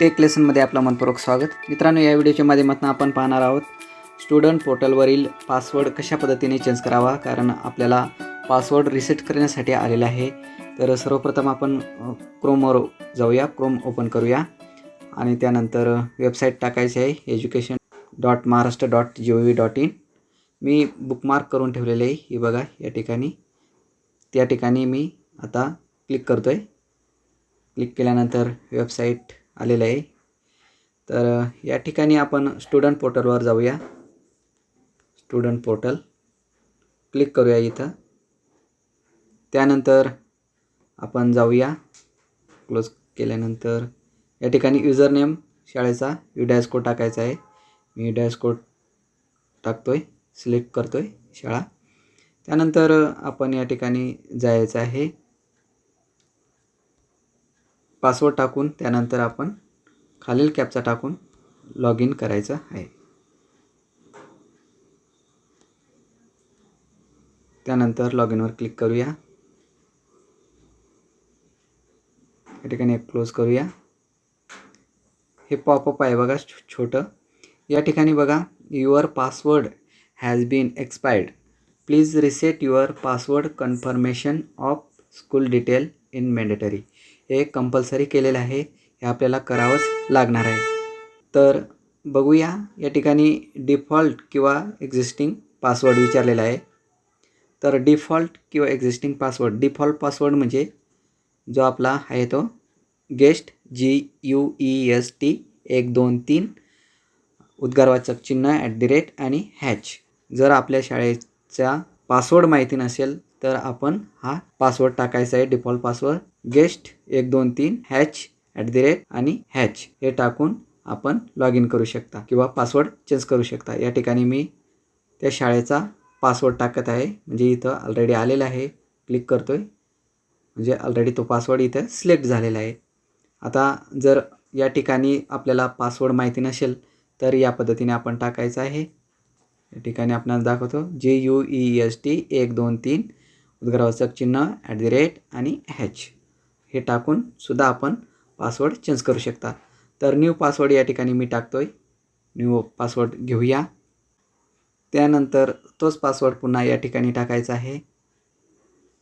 Take लेसनमध्ये आपलं मनपूर्वक स्वागत. मित्रांनो या व्हिडिओच्या माध्यमातून आपण पाहणार आहोत स्टुडंट पोर्टलवरील पासवर्ड कशा पद्धतीने चेंज करावा? कारण आपल्याला पासवर्ड रिसेट करण्यासाठी आलेला आहे. तर सर्वप्रथम आपण क्रोमवर जाऊया. क्रोम ओपन करूया. आणि त्यानंतर वेबसाईट टाकायची आहे education dot Maharashtra dot G O V dot in me bookmark करून ठेवलेले आहे. ही बघा या ठिकाणी. त्या ठिकाणी मी आता क्लिक करतो आहे क्लिक केल्यानंतर वेबसाईट आलेलं आहे. तर या ठिकाणी आपण स्टुडंट पोर्टलवर जाऊया. स्टुडंट पोर्टल क्लिक करूया इथं. त्यानंतर आपण जाऊया. क्लोज केल्यानंतर या ठिकाणी युजर नेम शाळेचा युडॅस कोड टाकायचा आहे. मी युडॅस कोड टाकतो आहे सिलेक्ट करतो आहे शाळा. त्यानंतर आपण या ठिकाणी जायचं आहे. पासवर्ड टाकून त्यानंतर आपण खालील कॅपचा टाकून लॉग इन करायचं आहे. त्यानंतर लॉग इनवर क्लिक करूया. या ठिकाणी एक क्लोज करूया. हे पॉपअप आहे बघा छोटं. या ठिकाणी बघा your password has been expired please reset your password confirmation of school detail in mandatory हे कंपल्सरी केलेलं आहे हे आपल्याला करावंच लागणार आहे. तर बघूया या ठिकाणी डिफॉल्ट किंवा एक्झिस्टिंग पासवर्ड विचारलेला आहे. तर डिफॉल्ट किंवा एक्झिस्टिंग पासवर्ड डिफॉल्ट पासवर्ड म्हणजे जो आपला आहे तो guest G U E S T एक दोन तीन उद्गारवाचक चिन्ह ॲट दी रेट आणि हॅच जर आपल्या शाळेचा पासवर्ड माहिती नसेल तर आपण हा पासवर्ड टाकायचा आहे डिफॉल्ट पासवर्ड गेस्ट एक दोन तीन हॅच ॲट दी रेट आणि हॅच हे टाकून आपण लॉग इन करू शकता किंवा पासवर्ड चेंज करू शकता. या ठिकाणी मी त्या शाळेचा पासवर्ड टाकत आहे. म्हणजे इथं ऑलरेडी आलेला आहे. क्लिक करतो आहे म्हणजे ऑलरेडी तो पासवर्ड इथं सिलेक्ट झालेला आहे. आता जर या ठिकाणी आपल्याला पासवर्ड माहिती नसेल तर या पद्धतीने आपण टाकायचं आहे. या ठिकाणी आपणास दाखवतो. जे यू ई एस टी एक दोन तीन उद्गारवाचक चिन्ह ॲट दी रेट आणि हॅच हे टाकून सुद्धा आपण पासवर्ड चेंज करू शकता. तर न्यू पासवर्ड या ठिकाणी मी टाकतो आहे न्यू पासवर्ड घेऊया. त्यानंतर तोच पासवर्ड पुन्हा या ठिकाणी टाकायचा आहे.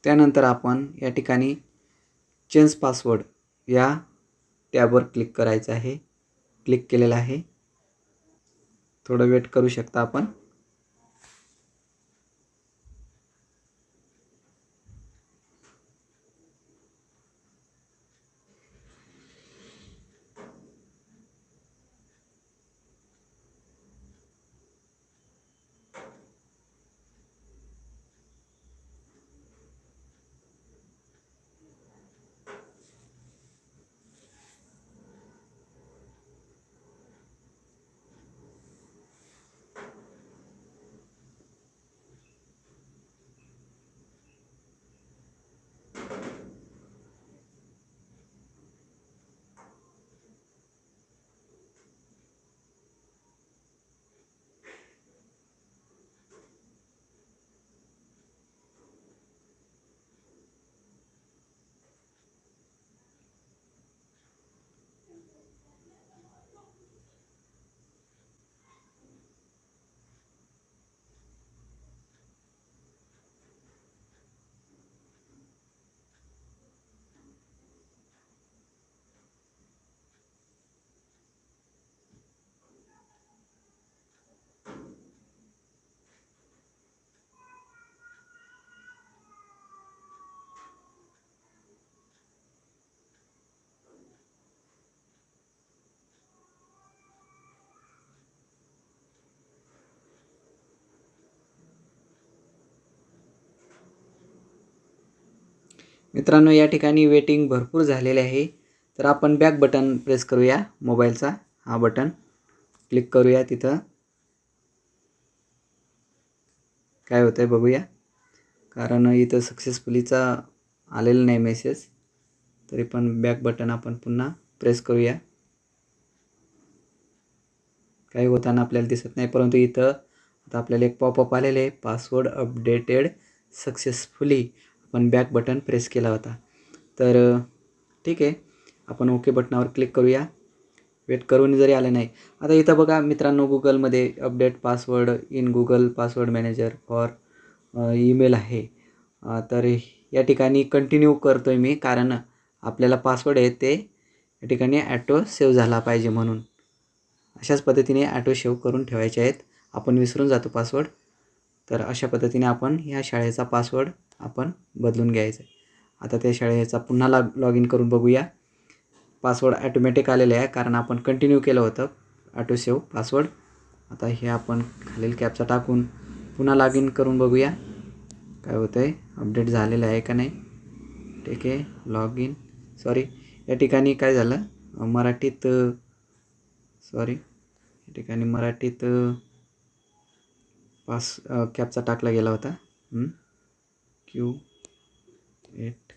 त्यानंतर आपण या ठिकाणी चेंज पासवर्ड या टॅबवर क्लिक करायचं आहे. क्लिक केलेलं आहे. थोडं वेट करू शकता आपण. मित्रांनो या ठिकाणी वेटिंग भरपूर झालेले आहे. तर आपण बॅक बटन प्रेस करूया मोबाईलचा हा बटन क्लिक करूया तिथं. काय होतं आहे बघूया. कारण इथं सक्सेसफुलीचा आलेला नाही मेसेज तरी पण बॅक बटन आपण पुन्हा प्रेस करूया. काही होताना आपल्याला दिसत नाही परंतु इथं आता आपल्याला एक पॉपअप आलेले आहे. पासवर्ड अपडेटेड सक्सेसफुली पण बॅक बटन प्रेस केला होता. तर ठीक आहे. आपण ओके बटनावर क्लिक करूया. वेट करून जरी आलं नाही. आता इथं बघा मित्रांनो गुगलमध्ये update password in Google password manager for email आहे. तर या ठिकाणी कंटिन्यू करतो आहे मी कारण आपल्याला पासवर्ड आहे ते या ठिकाणी ॲटो सेव्ह झाला पाहिजे म्हणून. अशाच पद्धतीने ॲटो सेव्ह करून ठेवायचे आहेत. आपण विसरून जातो पासवर्ड तर अशा पद्धतीने आपण ह्या शाळेचा पासवर्ड आपण बदलून घ्यायचं आहे. आता त्या शाळेचा पुन्हा लॉग लॉग इन करून बघूया. पासवर्ड ॲटोमॅटिक आलेले आहे कारण आपण कंटिन्यू केलं होतं. ॲटो सेव्ह पासवर्ड आता हे आपण खालील कॅपचा टाकून पुन्हा लॉग इन करून बघूया. काय होतं आहे अपडेट झालेलं आहे का नाही? ठीक आहे लॉग इन सॉरी या ठिकाणी काय झालं? मराठीत सॉरी या ठिकाणी मराठीत पास कॅपचा टाकला गेला होता. क्यू एट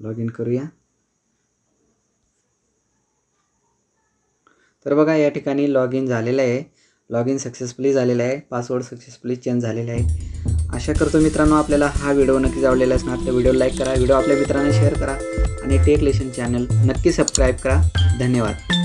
लॉग इन करूया. तर बघा या ठिकाणी लॉग इन झालेलं आहे. लॉग इन सक्सेसफुली झालेलं आहे. पासवर्ड सक्सेसफुली चेंज झालेला आहे. आशा करतो मित्रांनो आपल्याला हा व्हिडिओ नक्कीच आवडलेला असणार. तर व्हिडिओ लाईक करा व्हिडिओ आपल्या मित्रांना शेअर करा आणि टेक लेशन चॅनल नक्की सबस्क्राईब करा. धन्यवाद.